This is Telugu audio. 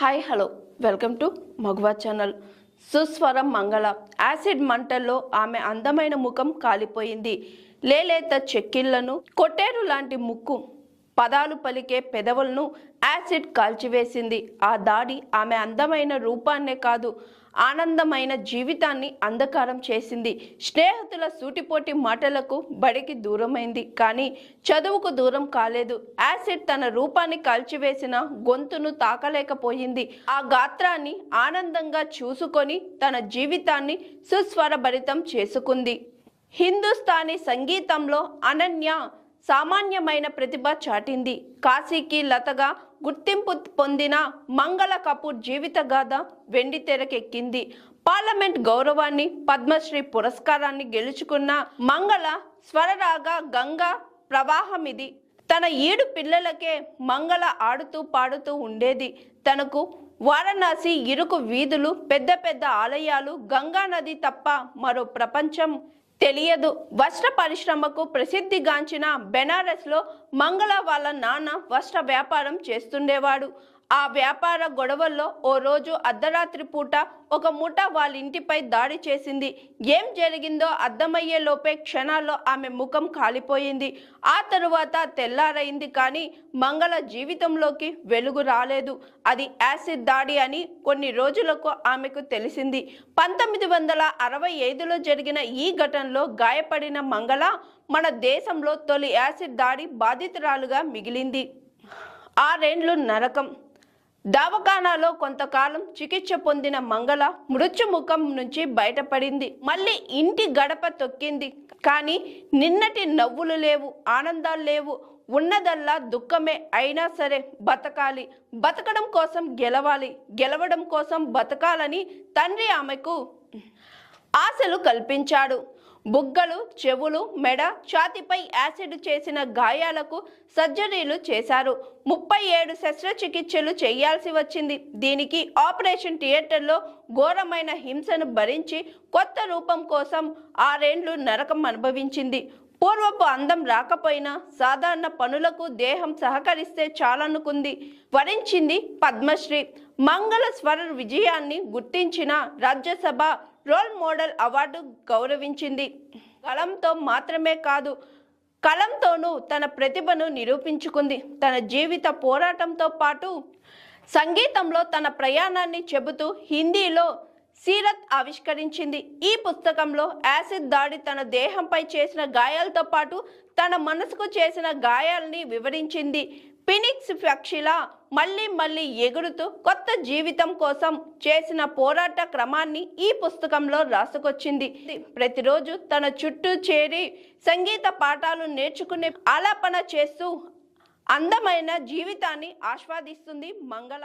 Hi hello welcome to Maguva channel Suswaram మంగళ యాసిడ్ మంటల్లో ఆమె అందమైన ముఖం కాలిపోయింది. లేలేత చెక్కిళ్ళను కొట్టేరు లాంటి ముక్కు పదాలు పలికే పెదవులను యాసిడ్ కాల్చివేసింది. ఆ దాడి ఆమె అందమైన రూపాన్నే కాదు ఆనందమైన జీవితాన్ని అంధకారం చేసింది. స్నేహితుల సూటిపోటి మాటలకు బడికి దూరమైంది. కానీ చదువుకు దూరం కాలేదు. యాసిడ్ తన రూపాన్ని కాల్చివేసిన గొంతును తాకలేకపోయింది. ఆ గాత్రాన్ని ఆనందంగా చూసుకొని తన జీవితాన్ని సుస్వరభరితం చేసుకుంది. హిందుస్థానీ సంగీతంలో అనన్య సామాన్యమైన ప్రతిభ చాటింది. కాశీకి లతగా గుర్తింపు పొందిన మంగళ కపూర్ జీవిత గాథ వెండి తెరకెక్కింది. పార్లమెంట్ గౌరవాన్ని పద్మశ్రీ పురస్కారాన్ని గెలుచుకున్న మంగళ స్వరరాగ గంగా ప్రవాహం ఇది తన ఏడు పిల్లలకే మంగళ ఆడుతూ పాడుతూ ఉండేది. తనకు వారణాసి ఇరుకు వీధులు పెద్ద పెద్ద ఆలయాలు గంగా నది తప్ప మరో ప్రపంచం తెలియదు. వస్త్ర పరిశ్రమకు ప్రసిద్ధిగాంచిన బెనారస్లో మంగళ వాళ్ళ నాన్న వస్త్ర వ్యాపారం చేస్తుండేవాడు. ఆ వ్యాపార గొడవల్లో ఓ రోజు అర్ధరాత్రి పూట ఒక ముఠ వాళ్ళ ఇంటిపై దాడి చేసింది. ఏం జరిగిందో అర్థమయ్యే లోపే క్షణాల్లో ఆమె ముఖం కాలిపోయింది. ఆ తరువాత తెల్లారైంది కానీ మంగళ జీవితంలోకి వెలుగు రాలేదు. అది యాసిడ్ దాడి అని కొన్ని రోజులకు ఆమెకు తెలిసింది. పంతొమ్మిది వందల అరవై ఐదులో జరిగిన ఈ ఘటనలో గాయపడిన మంగళ మన దేశంలో తొలి యాసిడ్ దాడి బాధితురాలుగా మిగిలింది. ఆరేండ్లు నరకం. దవాఖానాలో కొంతకాలం చికిత్స పొందిన మంగళ మృత్యుముఖం నుంచి బయటపడింది. మళ్ళీ ఇంటి గడప తొక్కింది. కానీ నిన్నటి నవ్వులు లేవు ఆనందాలు లేవు. ఉన్నదల్లా దుఃఖమే అయినా సరే బతకాలి. బతకడం కోసం గెలవాలి. గెలవడం కోసం బతకాలని తండ్రి ఆమెకు ఆశలు కల్పించాడు. బుగ్గలు చెవులు మెడ ఛాతిపై యాసిడ్ చేసిన గాయాలకు సర్జరీలు చేశారు. ముప్పై ఏడు శస్త్రచికిత్సలు చేయాల్సి వచ్చింది. దీనికి ఆపరేషన్ థియేటర్లో ఘోరమైన హింసను భరించి కొత్త రూపం కోసం ఆరేండ్లు నరకం అనుభవించింది. పూర్వపు అందం రాకపోయినా సాధారణ పనులకు దేహం సహకరిస్తే చాలనుకుంది వరించింది పద్మశ్రీ. మంగళ స్వర విజయాన్ని గుర్తించిన రాజ్యసభ రోల్ మోడల్ అవార్డు గౌరవించింది. కలంతో మాత్రమే కాదు కలంతోనూ తన ప్రతిభను నిరూపించుకుంది. తన జీవిత పోరాటంతో పాటు సంగీతంలో తన ప్రయాణాన్ని చెబుతూ హిందీలో సీరత్ ఆవిష్కరించింది. ఈ పుస్తకంలో యాసిడ్ దాడి తన దేహంపై చేసిన గాయాలతో పాటు తన మనసుకు చేసిన గాయాల్ని వివరించింది. ఫినిక్స్ పక్షిలా మళ్ళీ మళ్ళీ ఎగురుతూ కొత్త జీవితం కోసం చేసిన పోరాట క్రమాన్ని ఈ పుస్తకంలో రాసుకొచ్చింది. ప్రతిరోజు తన చుట్టూ చేరి సంగీత పాఠాలు నేర్చుకునే ఆలాపన చేస్తూ అందమైన జీవితాన్ని ఆస్వాదిస్తుంది మంగళ.